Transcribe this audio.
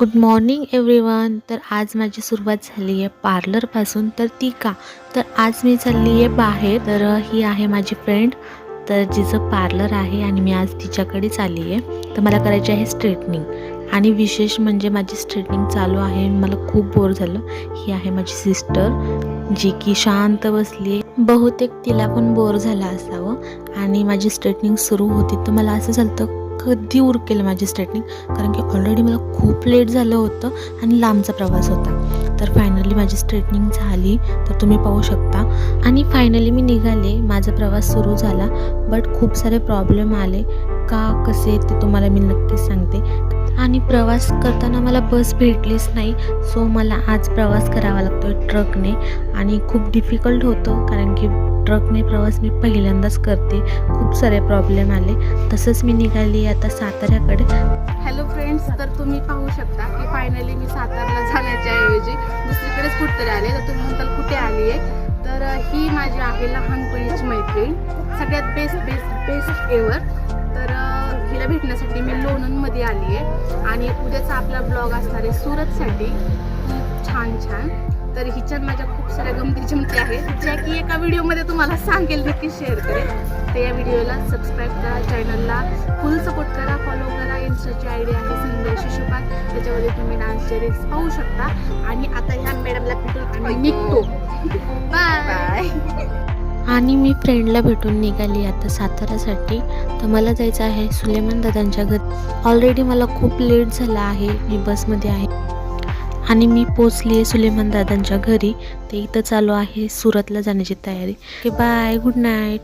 Good morning everyone तर आज माझी सुरुवात झाली आहे पार्लरपासून तर ती का? तर आज मी चालली आहे बाहेर. तर ही आहे माझी फ्रेंड तर जिचं पार्लर आहे आणि मी आज तिच्याकडेच आली आहे. तर मला करायची आहे स्ट्रेटनिंग आणि विशेष म्हणजे माझी स्ट्रेटनिंग चालू आहे. मला खूप बोर झालं. ही आहे माझी सिस्टर जी की शांत बसली आहे. बहुतेक तिला पण बोर झाला असावं. आणि माझी स्ट्रेटनिंग सुरू होती. तर मला असं झालं कधी उरकेल माझी स्ट्रेटनिंग कारण की ऑलरेडी मला खूप लेट झालं होतं आणि लांबचा प्रवास होता. तर फायनली माझी स्ट्रेटनिंग झाली तर तुम्ही पाहू शकता. आणि फायनली मी निघाले माझा प्रवास सुरू झाला बट खूप सारे प्रॉब्लेम आले. का कसे ते तुम्हाला मी नक्कीच सांगते. आणि प्रवास करताना मला बस भेटलीच नाही सो मला आज प्रवास करावा लागतो ट्रकने आणि खूप डिफिकल्ट होतं कारण की ट्रकने प्रवास मी पहिल्यांदाच करते. खूप सारे प्रॉब्लेम आले. तसंच मी निघाली आता साताऱ्याकडे. हॅलो फ्रेंड्स तर तुम्ही पाहू शकता की फायनली मी सातारला जाण्याच्या ऐवजी दुसरीकडेच कुठेतरी आले. तर तुम्ही म्हणताल कुठे आली आहे तर ही माझी आहे लहानपणीची मैत्रीण. सगळ्यात बेस्ट बेस्ट बेस्ट एवर तर हिला भेटण्यासाठी मी लोणंदमध्ये आली आहे आणि उद्याचा आपला ब्लॉग असणार आहे सुरतसाठी. खूप छान छान. तर हिच्यात माझ्या खूप साऱ्या गमती जमती आहेत. ज्या की एका व्हिडिओमध्ये तुम्हाला सांगेल नक्की शेअर करेल. तर या व्हिडिओला सबस्क्राईब करा चॅनलला फुल सपोर्ट करा फॉलो करा इन्स्टाची आय डी आहे संजय शिशुपाल त्याच्यामध्ये तुम्ही डान्सचे रील्स पाहू शकता. आणि आता ह्या मॅडमला भेटून आम्ही निघतो. बाय आणि मी फ्रेंडला भेटून निघाली आता साताऱ्यासाठी. तर मला जायचं आहे सुलेमान दादांच्या घरी. ऑलरेडी मला खूप लेट झाला आहे. मी बसमध्ये आहे. आणि मी पोचली आहे सुलेमान दादांच्या घरी. ते इथं चालू आहे सुरतला जाण्याची तयारी. Bye good night